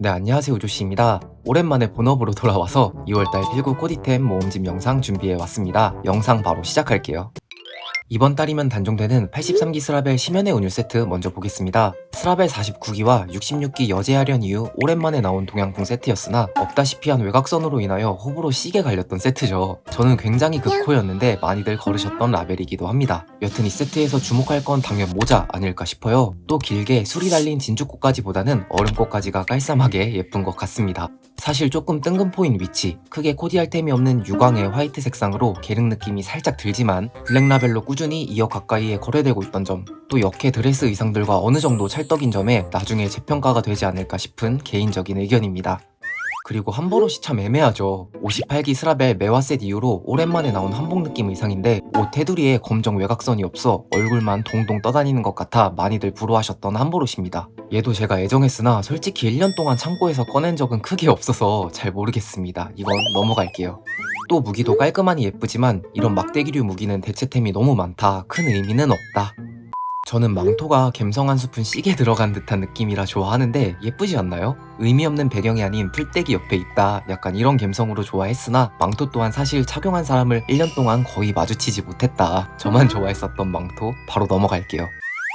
네, 안녕하세요. 우조씨입니다. 오랜만에 본업으로 돌아와서 2월달 필구 코디템 모음집 영상 준비해 왔습니다. 영상 바로 시작할게요. 이번 달이면 단종되는 83기 스라벨 심연의 운율 세트 먼저 보겠습니다. 스라벨 49기와 66기 여제하련 이후 오랜만에 나온 동양풍 세트였으나 없다시피 한 외곽선으로 인하여 호불호 시게 갈렸던 세트죠. 저는 굉장히 극호였는데 많이들 거르셨던 라벨이기도 합니다. 여튼 이 세트에서 주목할 건 당연 모자 아닐까 싶어요. 또 길게 술이 달린 진주꽃까지보다는 얼음꽃까지가 깔쌈하게 예쁜 것 같습니다. 사실 조금 뜬금포인 위치, 크게 코디할 템이 없는 유광의 화이트 색상으로 계륵 느낌이 살짝 들지만 블랙라벨로 꾸준히 2억 가까이에 거래되고 있던 점, 또 역해 드레스 의상들과 어느 정도 찰떡인 점에 나중에 재평가가 되지 않을까 싶은 개인적인 의견입니다. 그리고 함버롯이 참 애매하죠. 58기 스라벨 매화셋 이후로 오랜만에 나온 한복 느낌 의상인데 옷 테두리에 검정 외곽선이 없어 얼굴만 동동 떠다니는 것 같아 많이들 부러워하셨던 함버롯입니다. 얘도 제가 애정했으나 솔직히 1년 동안 창고에서 꺼낸 적은 크게 없어서 잘 모르겠습니다. 이건 넘어갈게요. 또 무기도 깔끔하니 예쁘지만 이런 막대기류 무기는 대체템이 너무 많다. 큰 의미는 없다. 저는 망토가 갬성 한 스푼 씨게 들어간 듯한 느낌이라 좋아하는데 예쁘지 않나요? 의미 없는 배경이 아닌 풀떼기 옆에 있다 약간 이런 갬성으로 좋아했으나 망토 또한 사실 착용한 사람을 1년 동안 거의 마주치지 못했다 저만 좋아했었던 망토 바로 넘어갈게요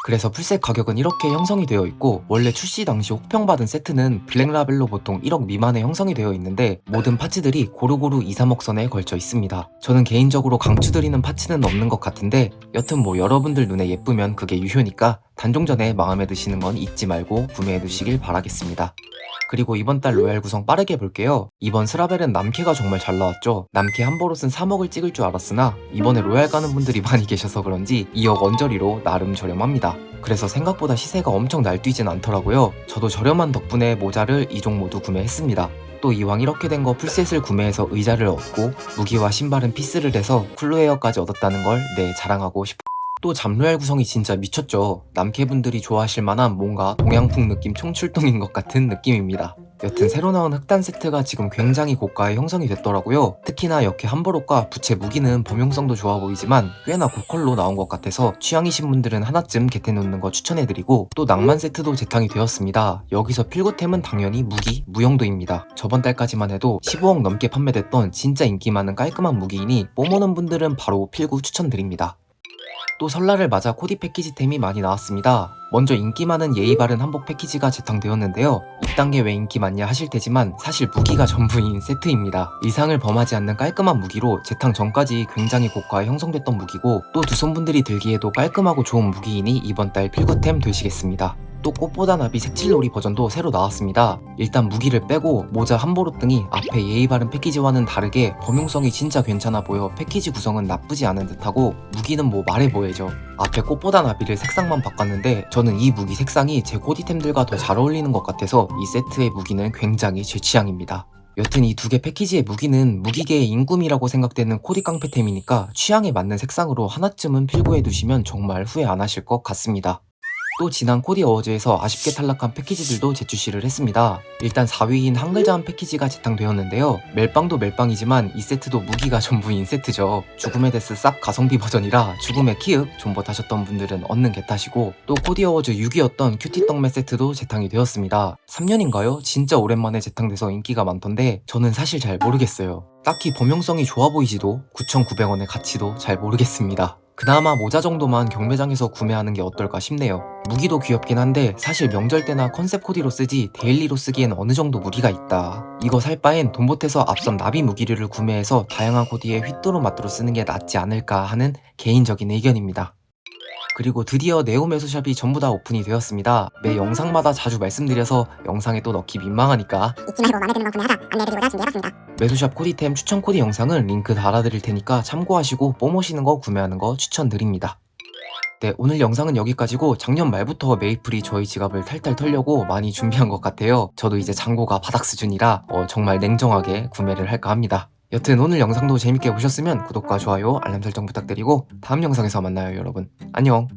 그래서 풀셋 가격은 이렇게 형성이 되어 있고 원래 출시 당시 혹평받은 세트는 블랙라벨로 보통 1억 미만에 형성이 되어 있는데 모든 파츠들이 고루고루 2, 3억 선에 걸쳐 있습니다. 저는 개인적으로 강추드리는 파츠는 없는 것 같은데 여튼 뭐 여러분들 눈에 예쁘면 그게 유효니까 단종 전에 마음에 드시는 건 잊지 말고 구매해 두시길 바라겠습니다. 그리고 이번 달 로얄 구성 빠르게 볼게요. 이번 스라벨은 남캐가 정말 잘 나왔죠. 남캐 한 버릇은 3억을 찍을 줄 알았으나 이번에 로얄 가는 분들이 많이 계셔서 그런지 2억 언저리로 나름 저렴합니다. 그래서 생각보다 시세가 엄청 날뛰진 않더라고요. 저도 저렴한 덕분에 모자를 2종 모두 구매했습니다. 또 이왕 이렇게 된 거 풀셋을 구매해서 의자를 얻고 무기와 신발은 피스를 해서 쿨루헤어까지 얻었다는 걸네 자랑하고 싶 또 잠로얄 구성이 진짜 미쳤죠. 남캐분들이 좋아하실 만한 뭔가 동양풍 느낌 총출동인 것 같은 느낌입니다. 여튼 새로 나온 흑단 세트가 지금 굉장히 고가에 형성이 됐더라고요. 특히나 역해 함버롯과 부채 무기는 범용성도 좋아 보이지만 꽤나 고컬로 나온 것 같아서 취향이신 분들은 하나쯤 겟해 놓는 거 추천해드리고 또 낭만 세트도 재탕이 되었습니다. 여기서 필구템은 당연히 무기, 무용도입니다. 저번 달까지만 해도 15억 넘게 판매됐던 진짜 인기 많은 깔끔한 무기이니 뽀모는 분들은 바로 필구 추천드립니다. 또 설날을 맞아 코디 패키지템이 많이 나왔습니다. 먼저 인기 많은 예의 바른 한복 패키지가 재탕되었는데요. 이딴 게 왜 인기 많냐 하실 테지만 사실 무기가 전부인 세트입니다. 이상을 범하지 않는 깔끔한 무기로 재탕 전까지 굉장히 고가에 형성됐던 무기고 또 두 손분들이 들기에도 깔끔하고 좋은 무기이니 이번 달 필구템 되시겠습니다. 또 꽃보다 나비 색칠놀이 버전도 새로 나왔습니다. 일단 무기를 빼고 모자 함보로 등이 앞에 예의 바른 패키지와는 다르게 범용성이 진짜 괜찮아 보여 패키지 구성은 나쁘지 않은 듯하고 무기는 뭐 말해 보여죠. 앞에 꽃보다 나비를 색상만 바꿨는데 저는 이 무기 색상이 제 코디템들과 더 잘 어울리는 것 같아서 이 세트의 무기는 굉장히 제 취향입니다. 여튼 이 두 개 패키지의 무기는 무기계의 인꿈이라고 생각되는 코디 깡패템이니까 취향에 맞는 색상으로 하나쯤은 필구해 두시면 정말 후회 안 하실 것 같습니다. 또 지난 코디 어워즈에서 아쉽게 탈락한 패키지들도 재출시를 했습니다. 일단 4위인 한글자한 패키지가 재탕되었는데요. 멜빵도 멜빵이지만 이 세트도 무기가 전부인 세트죠. 죽음의 데스 싹 가성비 버전이라 죽음의 키읔 존버 타셨던 분들은 얻는 게 탓이고 또 코디 어워즈 6위였던 큐티 떡메 세트도 재탕이 되었습니다. 3년인가요? 진짜 오랜만에 재탕돼서 인기가 많던데 저는 사실 잘 모르겠어요. 딱히 범용성이 좋아 보이지도 9,900원의 가치도 잘 모르겠습니다. 그나마 모자 정도만 경매장에서 구매하는 게 어떨까 싶네요. 무기도 귀엽긴 한데 사실 명절 때나 컨셉 코디로 쓰지 데일리로 쓰기엔 어느 정도 무리가 있다. 이거 살 바엔 돈 보태서 앞선 나비 무기류를 구매해서 다양한 코디에 휘뚜루 마뚜루 쓰는 게 낫지 않을까 하는 개인적인 의견입니다. 그리고 드디어 네오 매수샵이 전부 다 오픈이 되었습니다. 매 영상마다 자주 말씀드려서 영상에 또 넣기 민망하니까 잊지 말고 마음에 드는 거 구매하자 안내해드리고자 준비해봤습니다. 매수샵 코디템 추천 코디 영상은 링크 달아드릴 테니까 참고하시고 뽀모시는 거 구매하는 거 추천드립니다. 네, 오늘 영상은 여기까지고 작년 말부터 메이플이 저희 지갑을 탈탈 털려고 많이 준비한 것 같아요. 저도 이제 잔고가 바닥 수준이라 어, 정말 냉정하게 구매를 할까 합니다. 여튼 오늘 영상도 재밌게 보셨으면 구독과 좋아요, 알람 설정 부탁드리고 다음 영상에서 만나요 여러분. 안녕.